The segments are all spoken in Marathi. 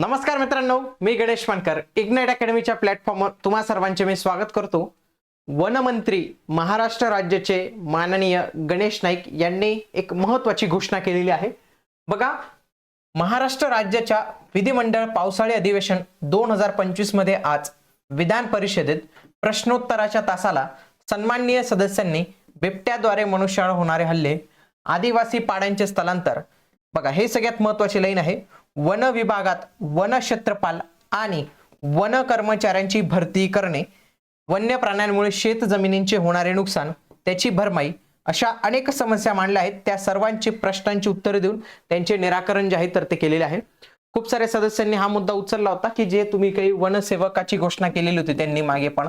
नमस्कार मित्रांनो मी गणेश मानकर. इग्नाइट अकॅडमीच्या प्लॅटफॉर्मवर तुम्हा सर्वांचे मी स्वागत करतो. वनमंत्री महाराष्ट्र राज्याचे माननीय गणेश नाईक यांनी एक महत्वाची घोषणा केलेली आहे. बघा महाराष्ट्र राज्याच्या विधिमंडळ पावसाळी अधिवेशन दोन हजार पंचवीसमध्ये आज विधान परिषदेत प्रश्नोत्तराच्या तासाला सन्माननीय सदस्यांनी बिबट्याद्वारे मनुष्यावर होणारे हल्ले आदिवासी पाड्यांचे स्थलांतर. बघा हे सगळ्यात महत्वाची लाईन आहे. वन विभागात वन क्षेत्रपाल आणि वन कर्मचाऱ्यांची भरती करणे वन्य प्राण्यांमुळे शेत जमिनींचे होणारे नुकसान त्याची भरमाई अशा अनेक समस्या मांडल्या आहेत. त्या सर्वांची प्रश्नांची उत्तरे देऊन त्यांचे निराकरण जे आहे तर ते केलेले आहे खूप साऱ्या सदस्यांनी हा मुद्दा उचलला होता की जे तुम्ही काही वनसेवकाची घोषणा केलेली होती त्यांनी मागे पण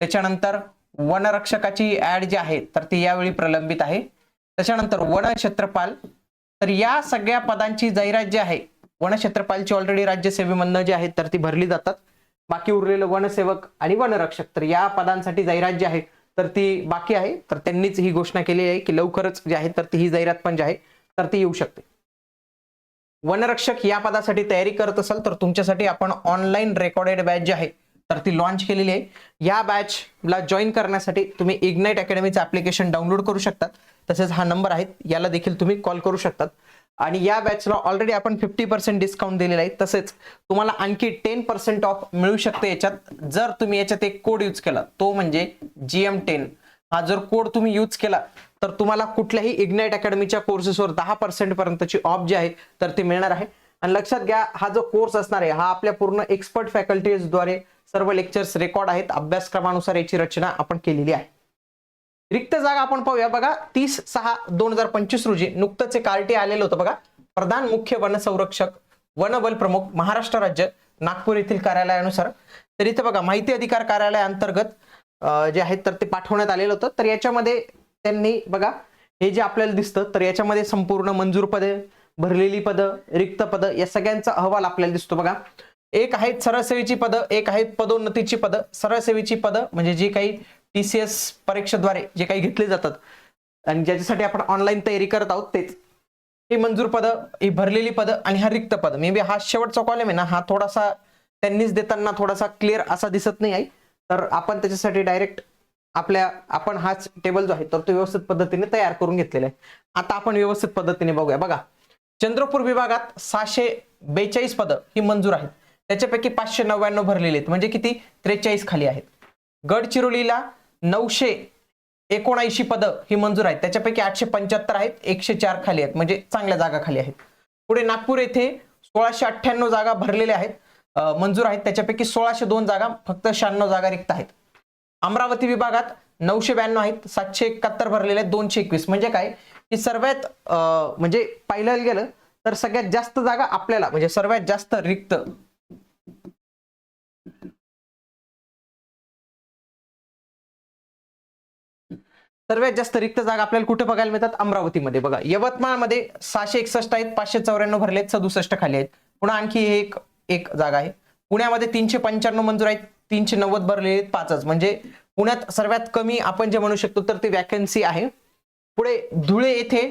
त्याच्यानंतर वनरक्षकाची ऍड जी आहे तर ती यावेळी प्रलंबित आहे. त्याच्यानंतर वन क्षेत्रपाल तर या सगळ्या पदांची जाहिरात जी आहे वनक्षेत्रपालची ऑलरेडी राज्यसेवेमधनं जी आहेत तर ती भरली जातात. बाकी उरलेलं वनसेवक आणि वनरक्षक तर या पदांसाठी जाहिरात जी आहे तर ती बाकी आहे. तर त्यांनीच ही घोषणा केली आहे की लवकरच जी आहे तर ती ही जाहिरात पण जी आहे तर ती येऊ शकते. वनरक्षक या पदासाठी तयारी करत असाल तर तुमच्यासाठी आपण ऑनलाईन रेकॉर्डेड बॅच जी आहे तर ती लॉन्च केलेली आहे. या बॅचला जॉईन करण्यासाठी तुम्ही इग्नाइट अकॅडमीचं ऍप्लिकेशन डाउनलोड करू शकतात. तसेच हा नंबर आहे याला देखील तुम्ही कॉल करू शकतात. आणि या बॅचला ऑलरेडी आपण फिफ्टी पर्सेंट डिस्काउंट दिलेला आहे. तसेच तुम्हाला आणखी टेन पर्सेंट ऑफ मिळू शकते याच्यात. जर तुम्ही याच्यात एक कोड यूज केला तो म्हणजे जी एम टेन हा जर कोड तुम्ही यूज केला तर तुम्हाला कुठल्याही इग्नाइट अकॅडमीच्या कोर्सेसवर दहा पर्सेंट पर्यंतची ऑफ जी आहे तर ती मिळणार आहे. आणि लक्षात घ्या हा जो कोर्स असणार आहे हा आपल्या पूर्ण एक्सपर्ट फॅकल्टीजद्वारे सर्व लेक्चर्स रेकॉर्ड आहेत. अभ्यासक्रमानुसार याची रचना आपण केलेली आहे. रिक्त जागा आपण पाहूया. बघा तीस सहा दोन हजार पंचवीस रोजी नुकतंच एक आरटी आलेलं होतं बघा. प्रधान मुख्य वन संरक्षक वनबल प्रमुख महाराष्ट्र राज्य नागपूर येथील कार्यालयानुसार. तर इथं बघा माहिती अधिकार कार्यालय अंतर्गत जे आहेत तर ते पाठवण्यात आलेलं होतं. तर याच्यामध्ये त्यांनी बघा हे जे आपल्याला दिसतं तर याच्यामध्ये संपूर्ण मंजूर पदे भरलेली पदं रिक्त पदं या सगळ्यांचा अहवाल आपल्याला दिसतो बघा. एक आहेत सरळसेवेची पदं एक आहेत पदोन्नतीची पदं. सरळसेवेची पदं म्हणजे जी काही टी सी एस परीक्षेद्वारे जे काही घेतले जातात. आणि ज्याच्यासाठी आपण ऑनलाईन तयारी करत आहोत तेच. ही मंजूर पदं ही भरलेली पदं आणि हा रिक्त पद. मे बी हा शेवटचा कॉलम आहे ना हा थोडासा त्यांनीच देताना थोडासा क्लिअर असा दिसत नाही आहे. तर आपण त्याच्यासाठी डायरेक्ट आपल्या आपण हाच टेबल जो आहे तर तो व्यवस्थित पद्धतीने तयार करून घेतलेला आहे. आता आपण व्यवस्थित पद्धतीने बघूया. बघा चंद्रपूर विभागात सहाशे बेचाळीस पदं ही मंजूर आहेत. त्याच्यापैकी पाचशे नव्याण्णव भरलेली आहेत. म्हणजे किती? त्रेचाळीस खाली आहेत. गडचिरोलीला नऊशे एकोणऐंशी पदं ही मंजूर आहेत. त्याच्यापैकी आठशे पंच्याहत्तर आहेत एकशे चार खाली आहेत. म्हणजे चांगल्या जागा खाली आहेत. पुढे नागपूर येथे सोळाशे अठ्ठ्याण्णव जागा भरलेल्या आहेत. मंजूर आहेत. त्याच्यापैकी सोळाशे दोन जागा फक्त शहाण्णव जागा रिक्त आहेत. अमरावती विभागात नऊशे ब्याण्णव आहेत सातशे एकाहत्तर भरलेले आहेत दोनशे एकवीस. म्हणजे काय? की सर्वात म्हणजे पाहिलं गेलं तर सगळ्यात जास्त जागा आपल्याला म्हणजे सर्वात जास्त रिक्त सर्वात जास्त रिक्त जागा आपल्याला कुठे बघायला मिळतात? अमरावतीमध्ये. बघा यवतमाळमध्ये सहाशे एकसष्ट आहेत पाचशे चौऱ्याण्णव भरले आहेत सदुसष्ट खाली आहेत. पुन्हा आणखी एक एक जागा आहे. पुण्यामध्ये तीनशे पंच्याण्णव मंजूर आहेत तीनशे नव्वद भरलेले आहेत पाचच. म्हणजे पुण्यात सर्वात कमी आपण जे म्हणू शकतो तर ते वॅकन्सी आहे. पुढे धुळे येथे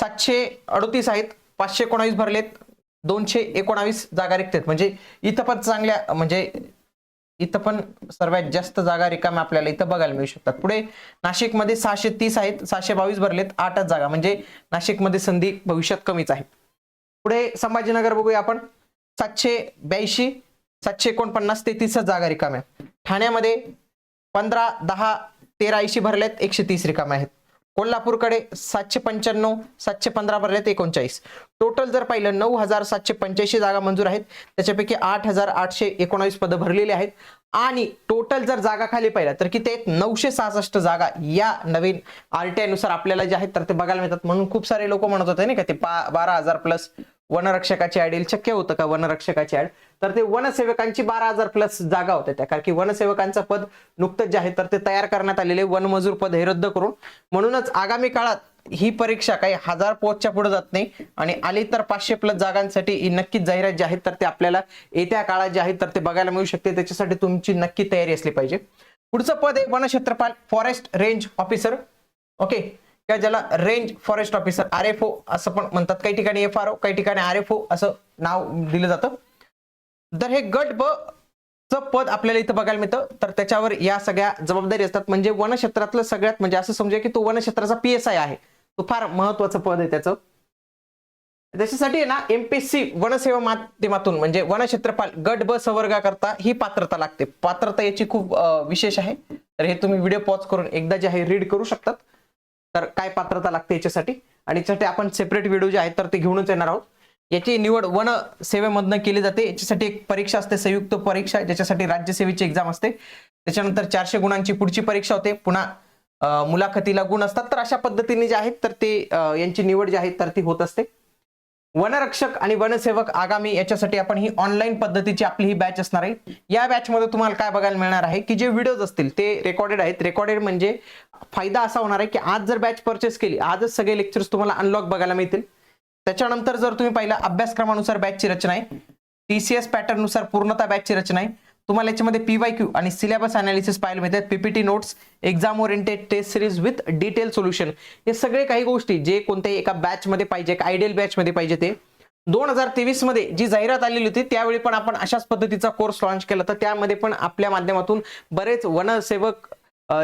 सातशे अडतीस आहेत पाचशे एकोणावीस भरलेत दोनशे एकोणावीस जागा रिक्त आहेत. म्हणजे इथं पण चांगल्या म्हणजे इथं पण सर्वात जास्त जागा रिकाम्या आपल्याला इथं बघायला मिळू शकतात. पुढे नाशिकमध्ये सहाशे तीस आहेत सहाशे बावीस भरलेत आठच जागा. म्हणजे नाशिकमध्ये संधी भविष्यात कमीच आहे. पुढे संभाजीनगर बघूया आपण. सातशे ब्याऐंशी सातशे एकोणपन्नास तेहतीसच जागा रिकाम्या ठाण्यामध्ये पंधरा दहा तेरा ऐंशी भरलेत एकशे तीस रिकाम्या आहेत. कोल्हापूरकडे सातशे पंच्याण्णव सातशे पंधरा भरलेत एकोणचाळीस. टोटल जर पाहिलं नऊ हजार सातशे पंच्याऐंशी जागा मंजूर आहेत. त्याच्यापैकी आठ हजार आठशे एकोणावीस पदं भरलेली आहेत. आणि टोटल जर जागा खाली पाहिल्या तर किती आहेत? नऊशे सहासष्ट जागा या नवीन आरटीआयनुसार आपल्याला जे आहेत तर ते बघायला मिळतात. म्हणून खूप सारे लोक म्हणत होते नाही का ते बारा हजार प्लस वनरक्षकाची ऍड येईल शक्य होतं का वनरक्षकाची ऍड तर ते वनसेवकांची बारा हजार प्लस जागा होत्या त्या. कारण की वनसेवकांचं पद नुकतंच जे आहे तर ते तयार करण्यात आलेले वनमजूर पद हे रद्द करून. म्हणूनच आगामी काळात ही परीक्षा काही हजार पोस्टच्या पुढे जात नाही. आणि आली तर पाचशे प्लस जागांसाठी ही नक्कीच जाहिरात जी आहे तर ते आपल्याला येत्या काळात जे आहे तर ते बघायला मिळू शकते. त्याच्यासाठी तुमची नक्की तयारी असली पाहिजे. पुढचं पद आहे वनक्षेत्रपाल फॉरेस्ट रेंज ऑफिसर. ओके. किंवा ज्याला range forest officer R F O असं पण म्हणतात. काही ठिकाणी एफ आर ओ काही ठिकाणी आर एफ ओ असं नाव दिलं जातं. तर हे गट ब च पद आपल्याला इथं बघायला मिळतं. तर त्याच्यावर या सगळ्या जबाबदारी असतात. म्हणजे वनक्षेत्रातलं सगळ्यात म्हणजे असं समजूया की तो वनक्षेत्राचा पी एस आय आहे. तो फार महत्वाचं पद आहे त्याचं. त्याच्यासाठी आहे ना एमपीसी वनसेवा माध्यमातून म्हणजे वनक्षेत्रपाल गट ब संवर्गाकरता ही पात्रता लागते. पात्रता याची खूप विशेष आहे. तर हे तुम्ही व्हिडिओ पॉज करून एकदा जे आहे रीड करू शकतात. तर काय पात्रता लागते याच्यासाठी? आणि याच्यासाठी आपण सेपरेट व्हिडिओ जे आहेत तर ते घेऊनच येणार आहोत. याची निवड वन सेवेमधनं केली जाते. याच्यासाठी एक परीक्षा असते संयुक्त परीक्षा ज्याच्यासाठी राज्यसेवेची एक्झाम असते. त्याच्यानंतर चारशे गुणांची पुढची परीक्षा होते. पुन्हा मुलाखतीला गुण असतात. तर अशा पद्धतीने जे आहेत तर ते यांची निवड जी आहे तर ती होत असते. वनरक्षक आणि वनसेवक आगामी याच्यासाठी आपण ही ऑनलाईन पद्धतीची आपली ही बॅच असणार आहे. या बॅचमध्ये तुम्हाला काय बघायला मिळणार आहे की जे व्हिडिओज असतील ते रेकॉर्डेड आहेत. रेकॉर्डेड म्हणजे फायदा असा होणार आहे की आज जर बॅच परचेस केली आजच सगळे लेक्चर्स तुम्हाला अनलॉक बघायला मिळतील. त्याच्यानंतर जर तुम्ही पाहिलं अभ्यासक्रमानुसार बॅचची रचना आहे. टी सी एस पॅटर्ननुसार पूर्णता बॅचची रचना आहे. तुम्हाला याच्यामध्ये पी वाय क्यू आणि सिलेबस अनालिसिस पाहायला मिळतात. PPT notes exam oriented test series with detail solution हे सगळे काही गोष्टी जे कोणत्याही एका बॅचमध्ये पाहिजे एका आयडियल बॅचमध्ये पाहिजे ते. दोन हजार तेवीसमध्ये जी जाहिरात आलेली होती त्यावेळी पण आपण अशाच पद्धतीचा कोर्स लॉन्च केला. तर त्यामध्ये पण आपल्या माध्यमातून बरेच वनसेवक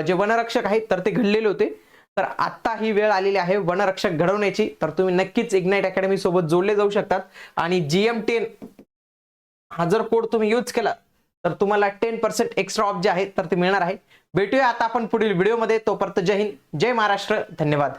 जे वनरक्षक आहेत तर ते घडलेले होते. तर आत्ता ही वेळ आलेली आहे वनरक्षक घडवण्याची. तर तुम्ही नक्कीच इग्नाइट अकॅडमी सोबत जोडले जाऊ शकतात. आणि जीएम टेन हा जर कोड तुम्ही यूज केला तर तुम्हाला टेन पर्सेंट एक्स्ट्रा ऑफ जे आहे तर ते मिळणार आहे. भेटूया आता आपण पुढील व्हिडिओमध्ये तोपर्यंत जय हिंद जय महाराष्ट्र. धन्यवाद.